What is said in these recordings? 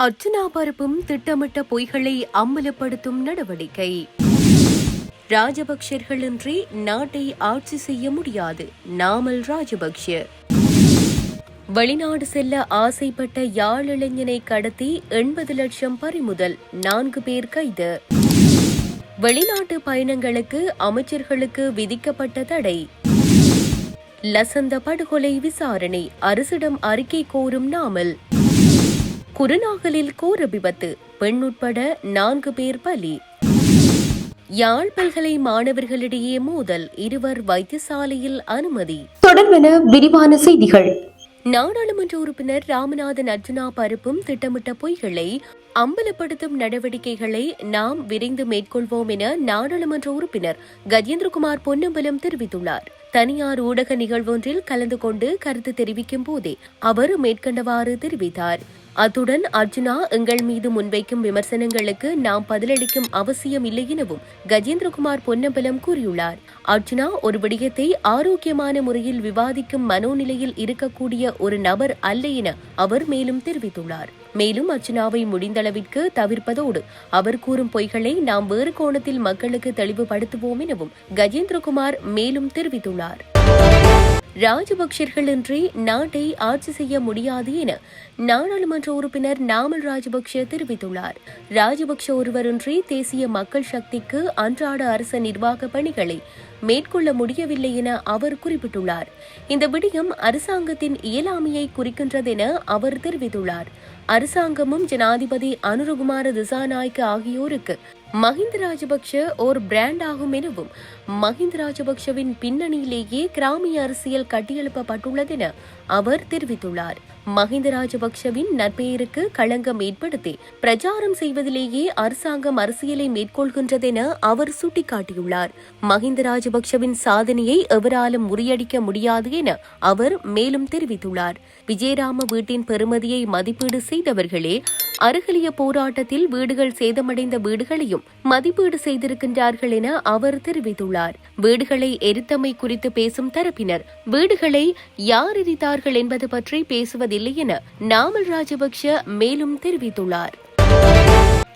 அர்ச்சனா பரப்பும் திட்டமிட்ட பொய்களை அம்பலப்படுத்தும் நடவடிக்கை. ராஜபக்சர்களின்றி நாட்டை ஆட்சி செய்ய முடியாது. நாமல் ராஜபக்ஷ. வெளிநாடு செல்ல ஆசைப்பட்ட யாழ் இளைஞனை கடத்தி எண்பது லட்சம் பறிமுதல் நான்கு பேர் கைது. வெளிநாட்டு பயணங்களுக்கு அமைச்சர்களுக்கு விதிக்கப்பட்ட தடை. லசந்த படுகொலை விசாரணை அரசிடம் அறிக்கை கோரும் நாமல். குருநாகலில் கோர விபத்து. பெண் உட்பட நான்கு பேர் பலி. யாழ் பல்கலை மாணவர்களிடையே மோதல். இருவர் வைத்தியசாலையில் அனுமதி. தொடர்பென விரிவான செய்திகள். நாடாளுமன்ற உறுப்பினர் ராமநாதன் அர்ஜுனா பரப்பும் திட்டமிட்ட பொய்களை அம்பலப்படுத்தும் நடவடிக்கைகளை நாம் விரைந்து மேற்கொள்வோம் என நாடாளுமன்ற உறுப்பினர் கஜேந்திரகுமார் பொன்னம்பலம் தெரிவித்துள்ளார். தனியார் ஊடக நிகழ்வொன்றில் கலந்து கொண்டு கருத்து தெரிவிக்கும் போதே அவர் மேற்கண்டவாறு தெரிவித்தார். அத்துடன் அர்ஜுனா எங்கள் மீது முன்வைக்கும் விமர்சனங்களுக்கு நாம் பதிலளிக்கும் அவசியம் இல்லை எனவும் கஜேந்திரகுமார் பொன்னம்பலம் கூறியுள்ளார். அர்ஜுனா ஒரு விடயத்தை ஆரோக்கியமான முறையில் விவாதிக்கும் மனோநிலையில் இருக்கக்கூடிய ஒரு நபர் அல்ல என அவர் மேலும் தெரிவித்துள்ளார். மேலும் அர்ச்சனாவை முடிந்தளவிற்கு தவிர்ப்பதோடு அவர் கூறும் பொய்களை நாம் வேறு கோணத்தில் மக்களுக்கு தெளிவுபடுத்துவோம் எனவும் கஜேந்திரகுமார் மேலும் தெரிவித்துள்ளார். ராஜபக்சர்களின்றி நாட்டை ஆட்சி செய்ய முடியாது என நாடாளுமன்ற உறுப்பினர் நாமல் ராஜபக்ஷ தெரிவித்துள்ளார். ராஜபக்ஷ ஒருவரின்றி தேசிய மக்கள் சக்திக்கு அன்றாட அரச நிர்வாக பணிகளை மேற்கொள்ள முடியவில்லை என அவர் குறிப்பிட்டுள்ளார். இந்த விடயம் அரசாங்கத்தின் இயலாமையை குறிக்கின்றதென அவர் தெரிவித்துள்ளார். அரசாங்கமும் ஜனாதிபதி அனுரகுமார திசாநாயக்க ஆகியோருக்கு மஹிந்த ராஜபக்ஷ ஓர் பிராண்ட் ஆகும் எனவும் மஹிந்த ராஜபக்ஷவின் பின்னணியிலேயே கிராமிய அரசியல் கட்டியெழுப்பப்பட்டுள்ளதென அவர் தெரிவித்துள்ளார். மஹிந்த ராஜபக்ஷவின் நற்பெயருக்கு களங்கம் ஏற்படுத்தி பிரச்சாரம் செய்வதிலேயே அரசாங்கம் அரசியலை மேற்கொள்கின்றதென அவர் சுட்டிக்காட்டியுள்ளார். மஹிந்த ராஜபக்ஷவின் சாதனையை எவராலும் முறியடிக்க முடியாது என அவர் மேலும் தெரிவித்துள்ளார். விஜயராம வீட்டின் பெறுமதியை மதிப்பீடு செய்தவர்களே அருகலிய போராட்டத்தில் வீடுகள் சேதமடைந்த வீடுகளையும் மதிப்பீடு செய்திருக்கின்றார்கள் என அவர் தெரிவித்துள்ளார். வீடுகளை எரித்தமை குறித்து பேசும் தரப்பினர் வீடுகளை யார் எரித்தார்கள் என்பது பற்றி பேசுவதில்லை என நாமல் ராஜபக்ஷ மேலும் தெரிவித்துள்ளார்.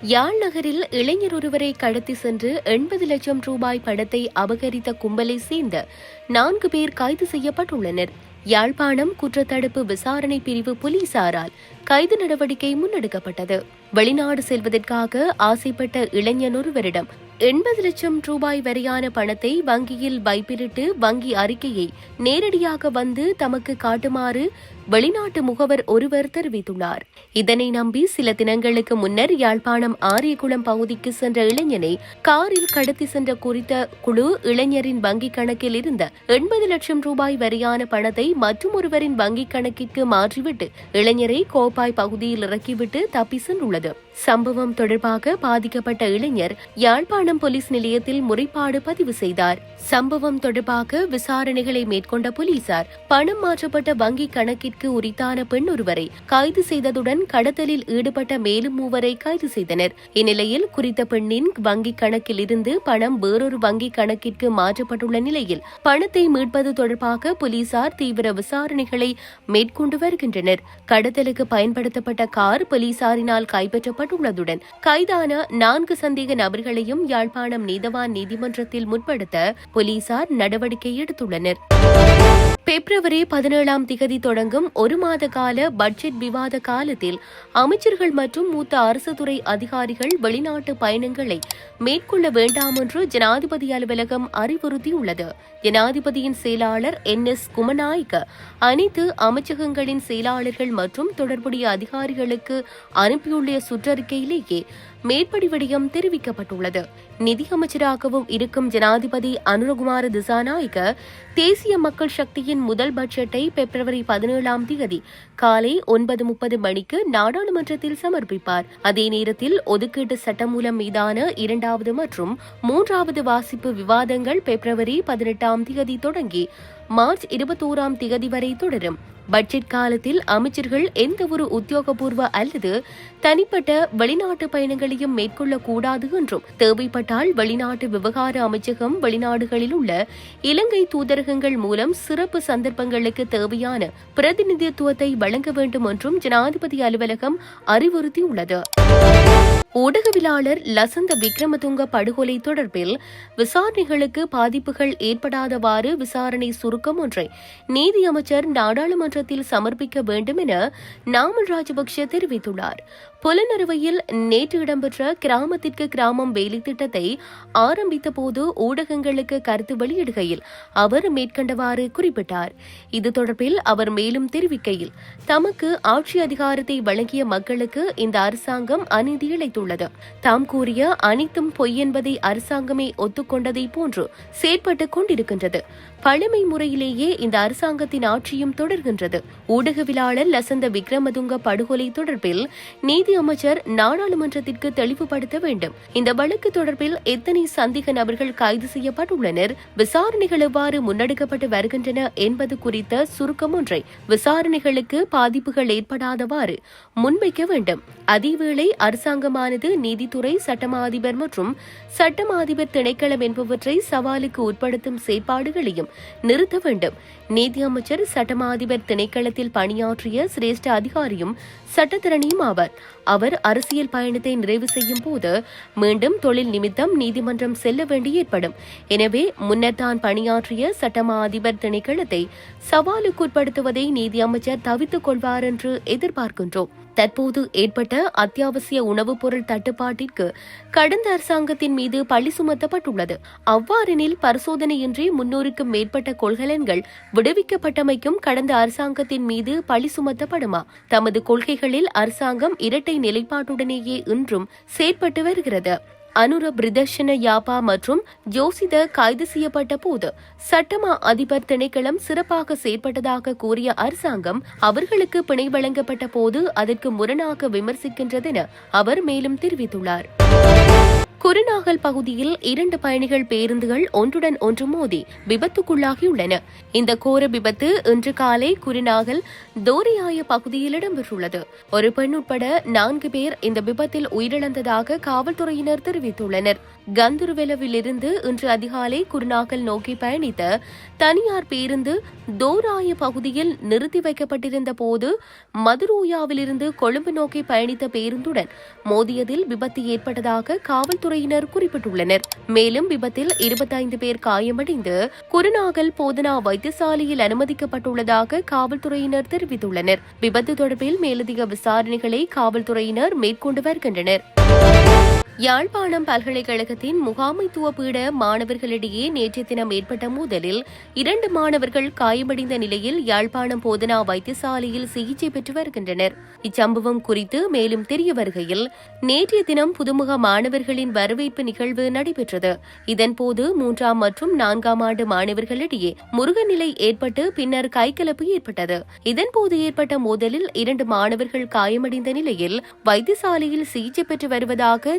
யாழ் நகரில் இளைஞர் ஒருவரை கடத்தி சென்று எண்பது லட்சம் ரூபாய் பணத்தை அபகரித்த கும்பலை சேர்ந்த நான்கு பேர் கைது செய்யப்பட்டுள்ளனர். யாழ்ப்பாணம் குற்றத்தடுப்பு விசாரணை பிரிவு போலீசாரால் கைது நடவடிக்கை முன்னெடுக்கப்பட்டது. வெளிநாடு செல்வதற்காக ஆசைப்பட்ட இளைஞன் ஒருவரிடம் எண்பது லட்சம் ரூபாய் வரையான பணத்தை வங்கியில் வைப்பிலிட்டு வங்கி அறிக்கையை நேரடியாக வந்து தமக்கு காட்டுமாறு வெளிநாட்டு முகவர் ஒருவர் தெரிவித்துள்ளார். இதனை நம்பி சில தினங்களுக்கு முன்னர் யாழ்ப்பாணம் ஆரியகுளம் பகுதிக்கு சென்ற இளைஞனை காரில் கடத்தி சென்ற குறித்த குழு இளைஞரின் வங்கிக் கணக்கில் இருந்த எண்பது லட்சம் ரூபாய் வரையான பணத்தை மற்றொருவரின் வங்கிக் கணக்கிற்கு மாற்றிவிட்டு இளைஞரை கோப்பாய் பகுதியில் இறக்கிவிட்டு தப்பி சென்றுள்ளது. சம்பவம் தொடர்பாக பாதிக்கப்பட்ட இளைஞர் யாழ்ப்பாணம் போலீஸ் நிலையத்தில் முறைப்பாடு பதிவு செய்தார். சம்பவம் தொடர்பாக விசாரணைகளை மேற்கொண்ட போலீசார் பணம் மாற்றப்பட்ட வங்கி கணக்கிற்கு உரித்தான பெண் ஒருவரை கைது செய்ததுடன் கடத்தலில் ஈடுபட்ட மேலும் மூவரை கைது செய்தனர். இந்நிலையில் குறித்த பெண்ணின் வங்கி கணக்கில் இருந்து பணம் வேறொரு வங்கி கணக்கிற்கு மாற்றப்பட்டுள்ள நிலையில் பணத்தை மீட்பது தொடர்பாக போலீசார் தீவிர விசாரணைகளை மேற்கொண்டு வருகின்றனர். கடத்தலுக்கு பயன்படுத்தப்பட்ட கார் போலீசாரினால் கைப்பற்றப்பட்டுள்ளதுடன் கைதான நான்கு சந்தேக நபர்களையும் யாழ்ப்பாணம் நீதவான் நீதிமன்றத்தில் முற்படுத்த போலீசார் நடவடிக்கை எடுத்துள்ளனர். பிப்ரவரி பதினேழாம் திகதி தொடங்கும் ஒரு மாத கால பட்ஜெட் விவாத காலத்தில் அமைச்சர்கள் மற்றும் மூத்த அரசு துறை அதிகாரிகள் வெளிநாட்டு பயணங்களை மேற்கொள்ள வேண்டாம் என்று ஜனாதிபதி அலுவலகம் அறிவுறுத்தியுள்ளது. ஜனாதிபதியின் செயலாளர் என் எஸ் குமநாயக்க அனைத்து அமைச்சகங்களின் செயலாளர்கள் மற்றும் தொடர்புடைய அதிகாரிகளுக்கு அனுப்பியுள்ள சுற்றறிக்கையிலேயே மேற்படி விடயம் தெரிவிக்கப்பட்டுள்ளது. நிதியமைச்சராகவும் இருக்கும் ஜனாதிபதி அனுரகுமார திசாநாயக்க தேசிய மக்கள் சக்தியின் முதல் பட்ஜெட்டை பிப்ரவரி பதினேழாம் தேதி காலை ஒன்பது முப்பது மணிக்கு நாடாளுமன்றத்தில் சமர்ப்பிப்பார். அதே நேரத்தில் ஒதுக்கீட்டு சட்டமூலம் மீதான இரண்டாவது மற்றும் மூன்றாவது வாசிப்பு விவாதங்கள் பிப்ரவரி பதினெட்டாம் தேதி தொடங்கி மார்ச் இருபத்தோராம் தேதி வரை தொடரும். பட்ஜெட் காலத்தில் அமைச்சர்கள் எந்த ஒரு உத்தியோகபூர்வ அல்லது தனிப்பட்ட வெளிநாட்டு பயணங்களையும் மேற்கொள்ளக்கூடாது என்றும் தேவைப்பட்டால் வெளிநாட்டு விவகார அமைச்சகம் வெளிநாடுகளில் உள்ள இலங்கை தூதரகங்கள் மூலம் சிறப்பு சந்தர்ப்பங்களுக்கு தேவையான பிரதிநிதித்துவத்தை வழங்க வேண்டும் என்றும் ஜனாதிபதி அலுவலகம் அறிவுறுத்தியுள்ளது. ஊடகவியலாளர் லசந்த விக்ரமதுங்க படுகொலை தொடர்பில் விசாரணைகளுக்கு பாதிப்புகள் ஏற்படாதவாறு விசாரணை சுருக்கம் ஒன்றை நீதி அமைச்சர் நாடாளுமன்றத்தில் சமர்ப்பிக்க வேண்டும் என நாமல் ராஜபக்ஷ தெரிவித்துள்ளார். புலனறுவையில் நேற்று இடம்பெற்ற கிராமத்திற்கு கிராமம் வேலை திட்டத்தை ஆரம்பித்தபோது ஊடகங்களுக்கு கருத்து வெளியிடுகையில் அவர் மேற்கண்டவாறு குறிப்பிட்டார். இது தொடர்பில் அவர் மேலும் தெரிவிக்கையில் தமக்கு ஆட்சி அதிகாரத்தை வழங்கிய மக்களுக்கு இந்த அரசாங்கம் அநீதி இழைத்துள்ளது. தாம் கூறிய அனைத்தும் பொய் என்பதை அரசாங்கமே ஒத்துக்கொண்டதை போன்று செயற்பட்டுக் கொண்டிருக்கின்றது. பழமை முறையிலேயே இந்த அரசாங்கத்தின் ஆட்சியும் தொடர்கின்றது. ஊடகவியலாளர் லசந்த விக்ரமதுங்க படுகொலை தொடர்பில் நீதி அமைச்சர் நாடாளுமன்றத்திற்கு தெளிவுபடுத்த வேண்டும். இந்த வழக்கு தொடர்பில் எத்தனை சந்தேக நபர்கள் கைது செய்யப்பட்டுள்ளனர் விசாரணைகள் எவ்வாறு முன்னெடுக்கப்பட்டு வருகின்றன என்பது குறித்த சுருக்கம் ஒன்றை விசாரணைகளுக்கு பாதிப்புகள் ஏற்படாதவாறு முன்வைக்க வேண்டும். அதேவேளை அரசாங்கமான அரசாங்கமானது நீதித்துறை சட்டமா அதிபர் மற்றும் சட்டமா அதிபர் திணைக்களம் என்பவற்றை சவாலுக்கு உட்படுத்தும் செயற்பாடுகளையும் நிறுத்த வேண்டும். நீதி அமைச்சர் சட்டமா அதிபர் திணைக்களத்தில் பணியாற்றிய சிரேஷ்ட அதிகாரியும் சட்டத்திறனியும் ஆவார். அவர் அரசியல் பயணத்தை நிறைவு செய்யும் போது மீண்டும் தொழில் நிமித்தம் நீதிமன்றம் செல்ல வேண்டி ஏற்படும். எனவே முன்னர் தான் பணியாற்றிய சட்டமா அதிபர் திணைக்களத்தை சவாலுக்குட்படுத்துவதை நீதி அமைச்சர் தவித்துக் கொள்வார் என்று எதிர்பார்க்கின்றோம். தற்போது ஏற்பட்ட அத்தியாவசிய உணவுப் பொருள் தட்டுப்பாட்டிற்கு கடந்த அரசாங்கத்தின் மீது பழி சுமத்தப்பட்டுள்ளது. அவ்வாறெனில் பரிசோதனையின்றி முன்னூறுக்கும் மேற்பட்ட கொள்கலன்கள் விடுவிக்கப்பட்டமைக்கும் கடந்த அரசாங்கத்தின் மீது பழி சுமத்தப்படுமா? தமது கொள்கைகளில் அரசாங்கம் இரட்டை நிலைப்பாட்டுடனேயே இன்றும் செயற்பட்டு வருகிறது. அனுர பிரதர்ஷன யாபா மற்றும் ஜோசித கைது செய்யப்பட்ட போது சட்டமா அதிபர் திணைக்களம் சிறப்பாக செயற்பட்டதாக கூறிய அரசாங்கம் அவர்களுக்கு பிணை வழங்கப்பட்ட போது அதற்கு முரணாக விமர்சிக்கின்றதென அவர் மேலும் தெரிவித்துள்ளார். குருநாகல் பகுதியில் இரண்டு பயணிகள் பேருந்துகள் ஒன்றுடன் ஒன்று மோதி விபத்துக்குள்ளாகியுள்ளன. இந்த கோர விபத்து இன்று காலை குருநாகல் தோரியாய பகுதியில் இடம்பெற்றுள்ளது. ஒரு பெண் உட்பட நான்கு பேர் இந்த விபத்தில் உயிரிழந்ததாக காவல்துறையினர் தெரிவித்துள்ளனர். கந்தர்வெலவிலிருந்து இன்று அதிகாலை குருநாகல் நோக்கி பயணித்த தனியார் பேருந்து தோராய பகுதியில் நிறுத்தி வைக்கப்பட்டிருந்த போது மதுரோயாவிலிருந்து கொழும்பு நோக்கி பயணித்த பேருந்துடன் மோதியதில் விபத்து ஏற்பட்டதாக காவல்துறையினர் குறிப்பிட்டுள்ளனர். மேலும் விபத்தில் இருபத்தைந்து பேர் காயமடைந்து குருநாகல் போதனா வைத்தியசாலையில் அனுமதிக்கப்பட்டுள்ளதாக காவல்துறையினர் தெரிவித்துள்ளனர். விபத்து தொடர்பில் மேலதிக விசாரணைகளை காவல்துறையினர் மேற்கொண்டு வருகின்றனர். யாழ்ப்பாணம் பல்கலைக்கழகத்தின் முகாமைத்துவ பீட மாணவர்களிடையே நேற்று தினம் ஏற்பட்ட மோதலில் இரண்டு மாணவர்கள் காயமடைந்த நிலையில் யாழ்ப்பாணம் போதனா வைத்தியசாலையில் சிகிச்சை பெற்று வருகின்றனர். இச்சம்பவம் குறித்து மேலும் தெரிய வருகையில் நேற்றைய தினம் புதுமுக மாணவர்களின் வரவேற்பு நிகழ்வு நடைபெற்றது. இதன்போது மூன்றாம் மற்றும் நான்காம் ஆண்டு மாணவர்களிடையே முருகநிலை ஏற்பட்டு பின்னர் கைகலப்பு ஏற்பட்டது. இதன்போது ஏற்பட்ட மோதலில் இரண்டு மாணவர்கள் காயமடைந்த நிலையில் வைத்தியசாலையில் சிகிச்சை பெற்று வருவதாக